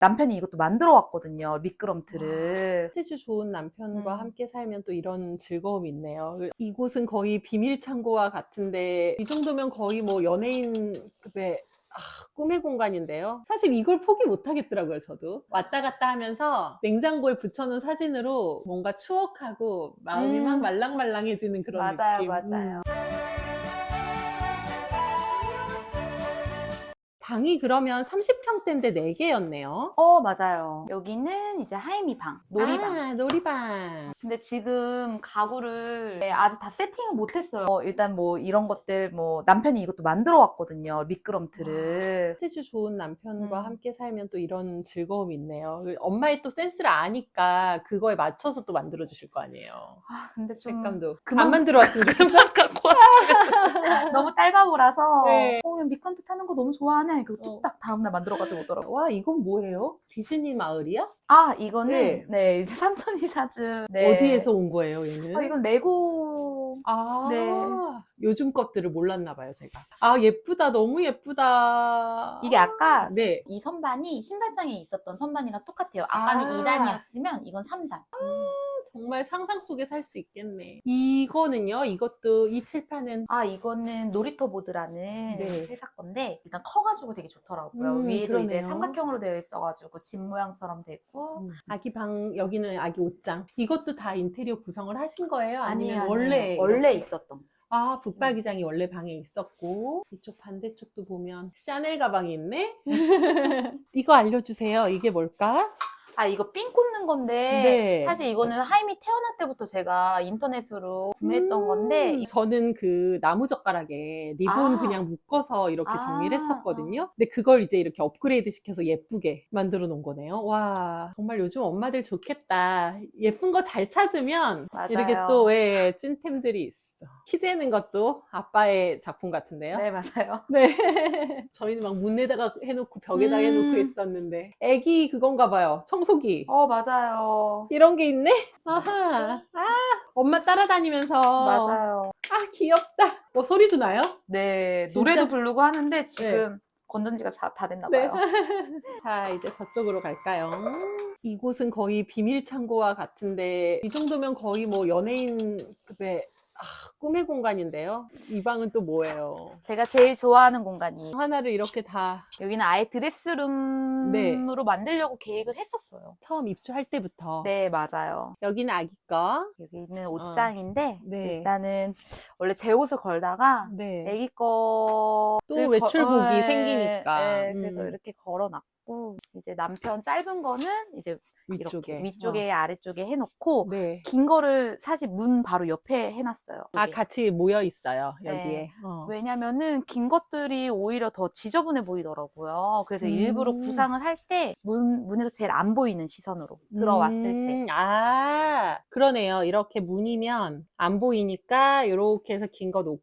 남편이 이것도 만들어 왔거든요. 미끄럼틀을. 치즈 좋은 남편과 음. 함께 살면 또 이런 즐거움이 있네요. 이곳은 거의 비밀 창고와 같은데 이 정도면 거의 뭐 연예인급의 아, 꿈의 공간인데요. 사실 이걸 포기 못 하겠더라고요, 저도. 왔다 갔다 하면서 냉장고에 붙여놓은 사진으로 뭔가 추억하고 마음이 음. 막 말랑말랑해지는 그런 맞아요, 느낌. 맞아요. 음. 방이 그러면 30평대인데 4개였네요. 어, 맞아요. 여기는 이제 하이미 방, 놀이방. 아, 놀이방. 근데 지금 가구를 네, 아직 다 세팅을 못했어요. 어, 일단 뭐 이런 것들 뭐 남편이 이것도 만들어 왔거든요. 미끄럼틀을. 치즈 좋은 남편과 음. 함께 살면 또 이런 즐거움이 있네요. 그 엄마의 또 센스를 아니까 그거에 맞춰서 또 만들어 주실 거 아니에요. 아, 근데 좀 색감도 그만- 안 만들어 왔으면 좋겠어. 갖고 왔으면 너무 짧아보라서 네. 어, 미끄럼틀 타는 거 너무 좋아하네. 그거 어. 뚝딱 다음날 만들어가지고 오더라고. 와 이건 뭐예요? 디즈니 마을이야? 아, 이거는 네. 네, 이제 삼촌이 사준 네. 어디에서 온 거예요, 얘는? 어, 이건 레고 아, 네. 요즘 것들을 몰랐나 봐요, 제가. 아, 예쁘다. 너무 예쁘다. 이게 아까 네. 이 선반이 신발장에 있었던 선반이랑 똑같아요. 아까는 아. 2단이었으면 이건 3단. 정말 상상 속에 살 수 있겠네. 이거는요, 이것도 이 칠판은 아, 이거는 놀이터 보드라는 네. 회사 건데 일단 커가지고 되게 좋더라고요. 음, 위에도 이제 그러네요. 삼각형으로 되어 있어가지고 집 모양처럼 되고 아기 방 여기는 아기 옷장 이것도 다 인테리어 구성을 하신 거예요? 아니면 아니에요, 원래 아니에요. 원래? 있었던 거. 아 북박이장이 원래 방에 있었고 이쪽 반대쪽도 보면 샤넬 가방이 있네. 이거 알려주세요. 이게 뭘까? 아 이거 핀 꽂는 건데 네. 사실 이거는 하임이 태어날 때부터 제가 인터넷으로 구매했던 음, 건데 저는 그 나무 젓가락에 리본 아. 그냥 묶어서 이렇게 아, 정리를 했었거든요. 근데 그걸 이제 이렇게 업그레이드 시켜서 예쁘게 만들어 놓은 거네요. 와 정말 요즘 엄마들 좋겠다. 예쁜 거 잘 찾으면 맞아요. 이렇게 또왜 찐템들이 있어. 키 재는 것도 아빠의 작품 같은데요. 네 맞아요. 네. 저희는 막 문에다가 해놓고 벽에다 가 음. 해놓고 있었는데 애기 그건가 봐요. 청 소기. 어 맞아요. 이런 게 있네? 아하. 아, 엄마 따라다니면서. 맞아요. 아, 귀엽다. 뭐 소리도 나요? 네 진짜? 노래도 부르고 하는데 지금 건전지가 다, 다 됐나 네. 봐요. 자, 이제 저쪽으로 갈까요? 이곳은 거의 비밀 창고와 같은데, 이 정도면 거의 뭐 연예인급의 아, 꿈의 공간인데요. 이 방은 또 뭐예요? 제가 제일 좋아하는 공간이 하나를 이렇게 다 여기는 아예 드레스룸으로 만들려고 계획을 했었어요. 처음 입주할 때부터. 네 맞아요. 여기는 아기 거. 여기는 옷장인데 네. 일단은 원래 제 옷을 걸다가 네. 애기 거 또 외출복이 생기니까. 네, 그래서 음. 이렇게 걸어놨고 이제 남편 짧은 거는 이제 위쪽에. 이렇게 위쪽에 아래쪽에 해놓고 어. 네. 긴 거를 사실 문 바로 옆에 해놨어요. 아, 여기. 같이 모여 있어요, 네. 여기에. 어. 왜냐면은 긴 것들이 오히려 더 지저분해 보이더라고요. 그래서 음. 일부러 구상을 할 때 문, 문에서 제일 안 보이는 시선으로 들어왔을 때. 음, 아, 그러네요. 이렇게 문이면 안 보이니까 이렇게 해서 긴 거 놓고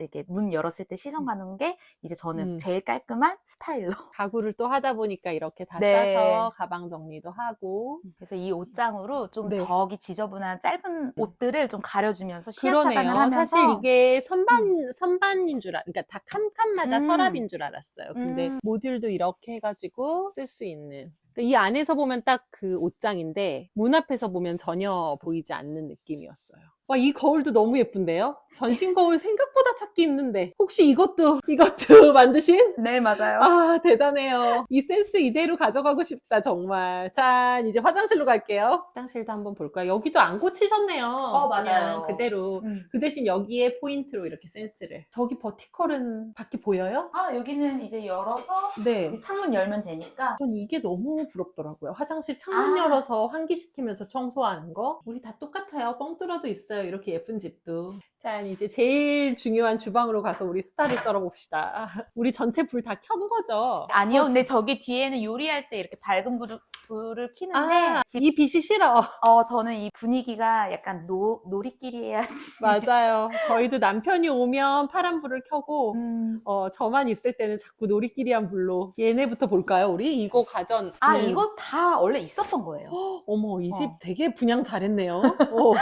이렇게 문 열었을 때 시선 가는 게 이제 저는 음. 제일 깔끔한 스타일로. 가구를 또 하다 보니까 이렇게 다 네. 싸서 가방 정리도 하고. 그래서 이 옷장으로 좀 네. 저기 지저분한 짧은 옷들을 좀 가려주면서 시야 차단을 그러네요. 하면서 사실 이게 선반, 선반인 줄 알, 그러니까 다 칸칸마다 음. 서랍인 줄 알았어요. 근데 음. 모듈도 이렇게 해가지고 쓸 수 있는. 이 안에서 보면 딱 그 옷장인데 문 앞에서 보면 전혀 보이지 않는 느낌이었어요. 와, 이 거울도 너무 예쁜데요? 전신 거울 생각보다 찾기 힘든데. 혹시 이것도, 이것도 만드신? 네 맞아요. 아, 대단해요. 이 센스 이대로 가져가고 싶다, 정말. 자, 이제 화장실로 갈게요. 화장실도 한번 볼까요? 여기도 안 고치셨네요. 어, 맞아요. 그냥 그대로. 음. 그 대신 여기에 포인트로 이렇게 센스를. 저기 버티컬은 밖에 보여요? 아 여기는 이제 열어서 네. 이 창문 열면 되니까 전 이게 너무 부럽더라고요. 화장실 창문 아. 열어서 환기시키면서 청소하는 거. 우리 다 똑같아요. 뻥 뚫어도 있어요. 이렇게 예쁜 집도. 자, 이제 제일 중요한 주방으로 가서 우리 수다를 떨어봅시다. 우리 전체 불 다 켠 거죠? 아니요 근데 저기 뒤에는 요리할 때 이렇게 밝은 불을 불을 켜는데 아, 집- 이 빛이 싫어. 어, 저는 이 분위기가 약간 노, 놀이끼리 해야지. 맞아요. 저희도 남편이 오면 파란 불을 켜고 음. 어, 저만 있을 때는 자꾸 놀이끼리한 불로 얘네부터 볼까요, 우리? 이거 가전. 아, 음. 이거 다 원래 있었던 거예요. 어머, 이집 어. 되게 분양 잘했네요. 어.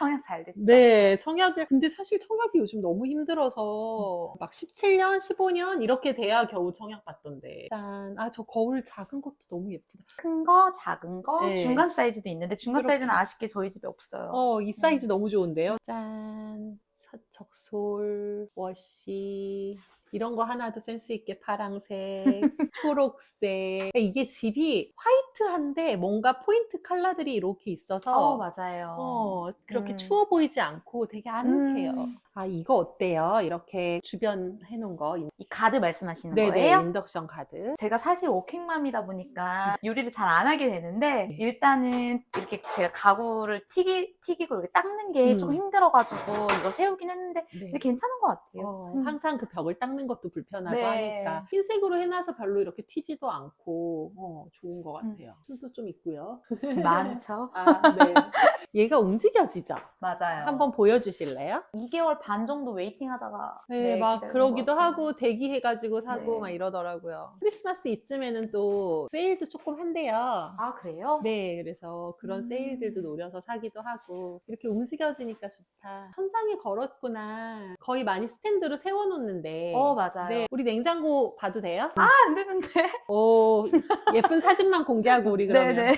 청약 잘 됐죠. 네, 청약을. 근데 사실 청약이 요즘 너무 힘들어서 막 17년, 15년 이렇게 돼야 겨우 청약 받던데. 짠. 아, 저 거울 작은 것도 너무 예쁘다. 큰 거, 작은 거, 네. 중간 사이즈도 있는데 중간 그렇구나. 사이즈는 아쉽게 저희 집에 없어요. 어, 이 사이즈 음. 너무 좋은데요? 짠. 적솔, 워시. 이런 거 하나도 센스 있게 파랑색, 초록색. 이게 집이 화이트한데 뭔가 포인트 컬러들이 이렇게 있어서 어, 맞아요. 어, 그렇게 음. 추워 보이지 않고 되게 아늑해요. 음. 아, 이거 어때요? 이렇게 주변 해놓은 거. 이 가드 말씀하시는 네네, 거예요? 인덕션 가드. 제가 사실 워킹맘이다 보니까 요리를 잘 안 하게 되는데 네. 일단은 이렇게 제가 가구를 튀기, 튀기고 이렇게 닦는 게좀 음. 힘들어가지고 이거 세우긴 했는데 네. 괜찮은 것 같아요. 어, 음. 항상 그 벽을 닦는 것도 불편하고 네. 하니까 흰색으로 해놔서 별로 이렇게 튀지도 않고 어, 좋은 것 음. 같아요. 춤도 좀 있고요. 많죠. 아, 네. 얘가 움직여지죠? 맞아요. 한번 보여주실래요? 2개월 반 정도 웨이팅 하다가 네, 막 기다린 그러기도. 하고 대기해가지고 사고 네. 막 이러더라고요. 크리스마스 이쯤에는 또 세일도 조금 한대요. 아 그래요? 네, 그래서 그런 음. 세일들도 노려서 사기도 하고 이렇게 움직여지니까 좋다. 천장에 걸었구나. 거의 많이 스탠드로 세워놓는데. 어 맞아요. 네, 우리 냉장고 봐도 돼요? 아, 안 되는데. 오, 예쁜 사진만 공개하고 우리 그러면. 네네.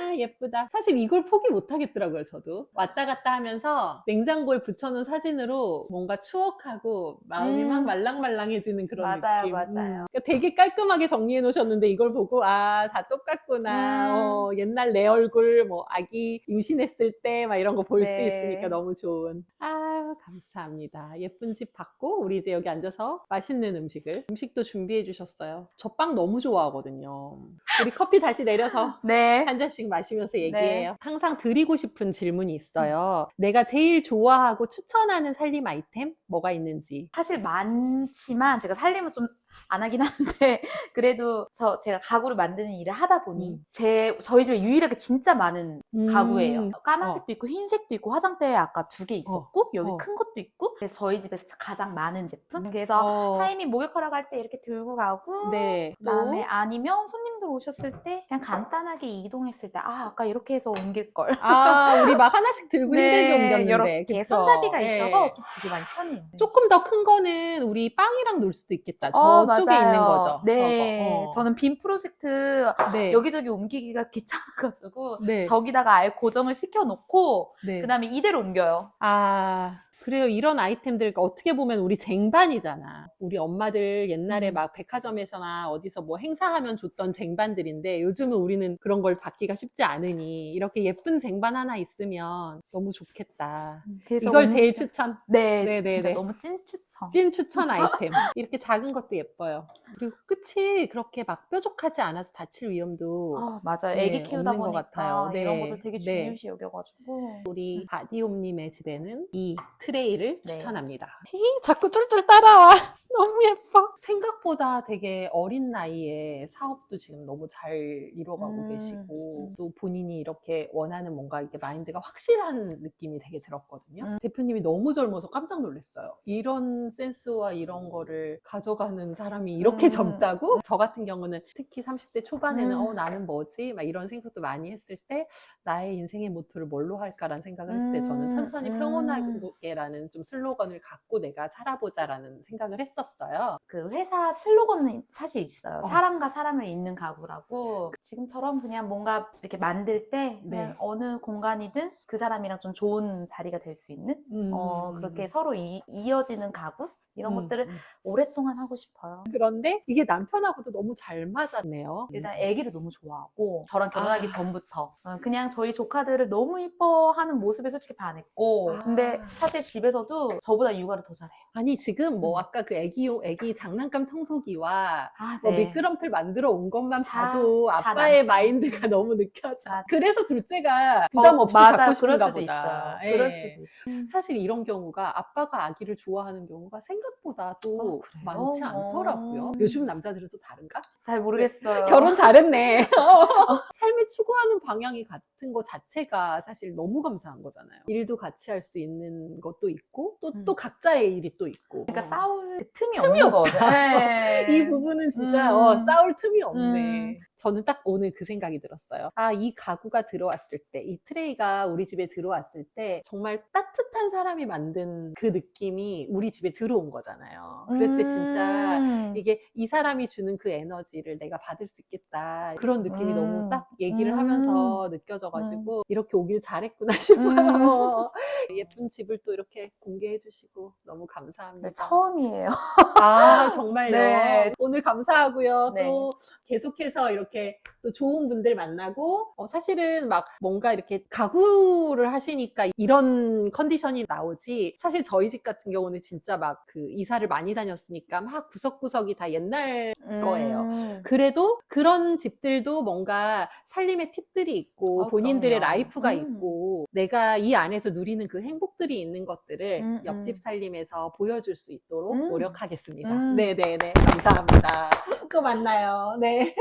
아, 예쁘다. 사실 이걸 포기 못 하겠더라고요, 저도. 왔다 갔다 하면서 냉장고에 붙여놓은 사진으로 뭔가 추억하고 마음이 음. 막 말랑말랑해지는 그런 맞아요, 느낌. 맞아요. 그러니까 되게 깔끔하게 정리해 놓으셨는데 이걸 보고 아, 다 똑같구나. 음. 어, 옛날 내 얼굴, 뭐, 아기 임신했을 때 막 이런 거 볼 수 네. 있으니까 너무 좋은. 아, 감사합니다. 예쁜 집 받고 우리 이제 여기 앉아서 맛있는 음식을. 음식도 준비해 주셨어요. 저 빵 너무 좋아하거든요. 우리 커피 다시 내려서 네. 한 잔씩 마시면서 얘기해요. 항상 드리고 싶은 질문이 있어요. 내가 제일 좋아하고 추천하는 살림 아이템 뭐가 있는지. 사실 많지만 제가 살림을 좀 안 하긴 하는데 그래도 저 제가 가구를 만드는 일을 하다 보니 음. 제 저희 집에 유일하게 진짜 많은 가구예요. 음. 까만색도 있고 흰색도 있고 화장대 아까 두 개 있었고 여기 어. 큰 것도 있고 그래서 저희 집에서 가장 많은 제품. 그래서 어, 하임이 목욕하러 갈 때 이렇게 들고 가고 네. 그다음에 또? 아니면 손님들 오셨을 때 그냥 간단하게 이동했을 때 아 아까 이렇게 해서 옮길 걸. 아, 우리 막 하나씩 들고 힘들게 옮겼는데. 이렇게 그쵸? 손잡이가 네. 있어서 좀 되게 많이 편해요. 조금 더 큰 거는 우리 빵이랑 놀 수도 있겠다. 어, 저쪽에 맞아요. 있는 거죠. 네. 저거. 어. 저는 빔 프로젝트 네. 여기저기 옮기기가 귀찮아가지고 네. 저기다가 아예 고정을 시켜놓고 네. 그 다음에 이대로 옮겨요. 아, 그래요. 이런 아이템들 어떻게 보면 우리 쟁반이잖아. 우리 엄마들 옛날에 음. 막 백화점에서나 어디서 뭐 행사하면 줬던 쟁반들인데 요즘은 우리는 그런 걸 받기가 쉽지 않으니 이렇게 예쁜 쟁반 하나 있으면 너무 좋겠다. 그래서 이걸 옮- 제일 추천. 네, 네, 네, 진짜 네. 너무 찐 추천. 찐 추천 아이템. 이렇게 작은 것도 예뻐요. 그리고 끝이 그렇게 막 뾰족하지 않아서 다칠 위험도 아, 맞아요. 네, 애기 키우다 없는 것 보니까 같아요. 네, 이런 것도 되게 네. 중요시 여겨가지고 우리 바디홈님의 집에는 이 트레이를 네. 추천합니다. 에이, 자꾸 쫄쫄 따라와. 너무 예뻐. 생각보다 되게 어린 나이에 사업도 지금 너무 잘 이뤄가고 음, 계시고 음. 또 본인이 이렇게 원하는 뭔가 이게 마인드가 확실한 느낌이 되게 들었거든요. 음. 대표님이 너무 젊어서 깜짝 놀랐어요. 이런 센스와 이런 거를 가져가는 사람이 이렇게 음. 젊다고? 저 같은 경우는 특히 30대 초반에는 음. 어 나는 뭐지? 막 이런 생각도 많이 했을 때 나의 인생의 모토를 뭘로 할까라는 생각을 했을 때 저는 음, 천천히 음. 평온하게 라는 좀 슬로건을 갖고 내가 살아보자라는 생각을 했었어요. 그 회사 슬로건은 사실 있어요. 어. 사람과 사람을 잇는 가구라고. 지금처럼 그냥 뭔가 이렇게 만들 때 그냥 네. 어느 공간이든 그 사람이랑 좀 좋은 자리가 될 수 있는 어, 그렇게 서로 이, 이어지는 가구? 이런 음, 것들을 음. 오랫동안 하고 싶어요. 그런데 이게 남편하고도 너무 잘 맞았네요. 일단 아기를 너무 좋아하고 저랑 결혼하기 아. 전부터 어, 그냥 저희 조카들을 너무 이뻐하는 모습에 솔직히 반했고 아. 근데 사실 집에서도 저보다 육아를 더 잘해요. 아니 지금 뭐 음. 아까 그 애기용 애기 장난감 청소기와 아, 뭐 미끄럼틀 만들어 온 것만 다- 봐도 다 아빠의. 마인드가 너무 느껴져. 맞아. 그래서 둘째가 부담 어, 없이 맞아요. 갖고 그럴 싶은가 수도 보다. 있어요. 그럴 예. 수도 있어요. 사실 이런 경우가 아빠가 아기를 좋아하는 경우가 생각보다 또 어? 많지 않더라고요. 어. 요즘 남자들은 또 다른가? 잘 모르겠어요. 결혼 잘했네. 삶의 사람이 추구하는 방향이 같은 것 자체가 사실 너무 감사한 거잖아요. 일도 같이 할 수 있는 것도 있고 또또 음. 각자의 일이 또 있고. 그러니까 어. 싸울 틈이, 틈이 없는. 거죠. 네. 이 부분은 진짜 음. 어, 싸울 틈이 없네. 음. 저는 딱 오늘 그 생각이 들었어요. 아, 이 가구가 들어왔을 때, 이 트레이가 우리 집에 들어왔을 때 정말 따뜻한 사람이 만든 그 느낌이 우리 집에 들어온 거잖아요. 그랬을 때 진짜 음. 이게 이 사람이 주는 그 에너지를 내가 받을 수 있겠다. 그런 느낌이 음. 너무 딱 얘기를 음. 하면서 느껴져가지고 이렇게 오길 잘했구나 싶어요. 예쁜 집을 또 이렇게 공개해 주시고 너무 감사합니다. 네, 처음이에요. 아, 정말요. 네. 오늘 감사하고요. 네. 또 계속해서 이렇게 또 좋은 분들 만나고, 어, 사실은 막 뭔가 이렇게 가구를 하시니까 이런 컨디션이 나오지, 사실 저희 집 같은 경우는 진짜 막 그 이사를 많이 다녔으니까 막 구석구석이 다 옛날 거예요. 음. 그래도 그런 집들도 뭔가 살림의 팁들이 있고 어, 본인들의 그럼요. 라이프가 음. 있고 내가 이 안에서 누리는 그 행복들이 있는 것 들을 음, 옆집 음. 살림에서 보여줄 수 있도록 음. 노력하겠습니다. 음. 네네네 감사합니다. 또 만나요. 네.